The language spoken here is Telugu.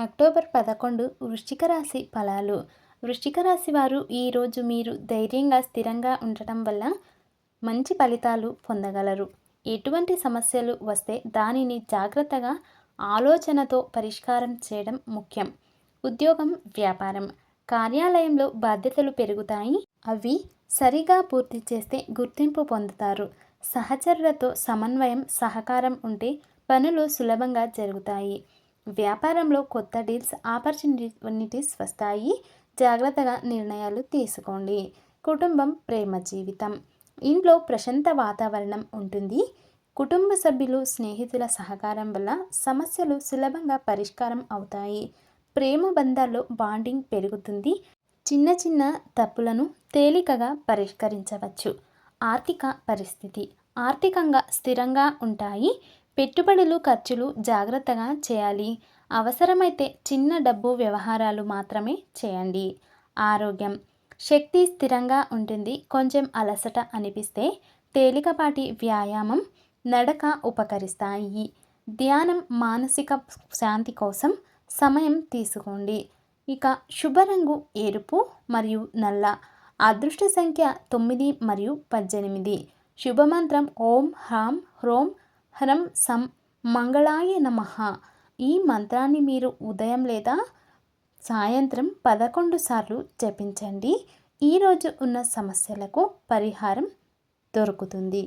అక్టోబర్ పదకొండు వృశ్చిక రాశి ఫలాలు. వృశ్చిక రాశి వారు ఈరోజు మీరు ధైర్యంగా స్థిరంగా ఉండటం వల్ల మంచి ఫలితాలు పొందగలరు. ఎటువంటి సమస్యలు వస్తే దానిని జాగ్రత్తగా ఆలోచనతో పరిష్కారం చేయడం ముఖ్యం. ఉద్యోగం వ్యాపారం. కార్యాలయంలో బాధ్యతలు పెరుగుతాయి. అవి సరిగా పూర్తి చేస్తే గుర్తింపు పొందుతారు. సహచరులతో సమన్వయం సహకారం ఉంటే పనులు సులభంగా జరుగుతాయి. వ్యాపారంలో కొత్త డీల్స్ ఆపర్చునిటీస్ వస్తాయి. జాగ్రత్తగా నిర్ణయాలు తీసుకోండి. కుటుంబం ప్రేమ జీవితం. ఇంట్లో ప్రశాంత వాతావరణం ఉంటుంది. కుటుంబ సభ్యులు స్నేహితుల సహకారం వల్ల సమస్యలు సులభంగా పరిష్కారం అవుతాయి. ప్రేమ బంధాల్లో బాండింగ్ పెరుగుతుంది. చిన్న చిన్న తప్పులను తేలికగా పరిష్కరించవచ్చు. ఆర్థిక పరిస్థితి ఆర్థికంగా స్థిరంగా ఉంటాయి. పెట్టుబడులు ఖర్చులు జాగ్రత్తగా చేయాలి. అవసరమైతే చిన్న డబ్బు వ్యవహారాలు మాత్రమే చేయండి. ఆరోగ్యం శక్తి స్థిరంగా ఉంటుంది. కొంచెం అలసట అనిపిస్తే తేలికపాటి వ్యాయామం నడక ఉపకరిస్తాయి. ధ్యానం మానసిక శాంతి కోసం సమయం తీసుకోండి. ఇక శుభరంగు ఎరుపు మరియు నల్ల. అదృష్ట సంఖ్య తొమ్మిది మరియు పద్దెనిమిది. శుభమంత్రం ఓం హ్రాం హ్రోం హ్రం సం మంగళాయ నమ. ఈ మంత్రాన్ని మీరు ఉదయం లేదా సాయంత్రం పదకొండు సార్లు జపించండి. ఈరోజు ఉన్న సమస్యలకు పరిహారం దొరుకుతుంది.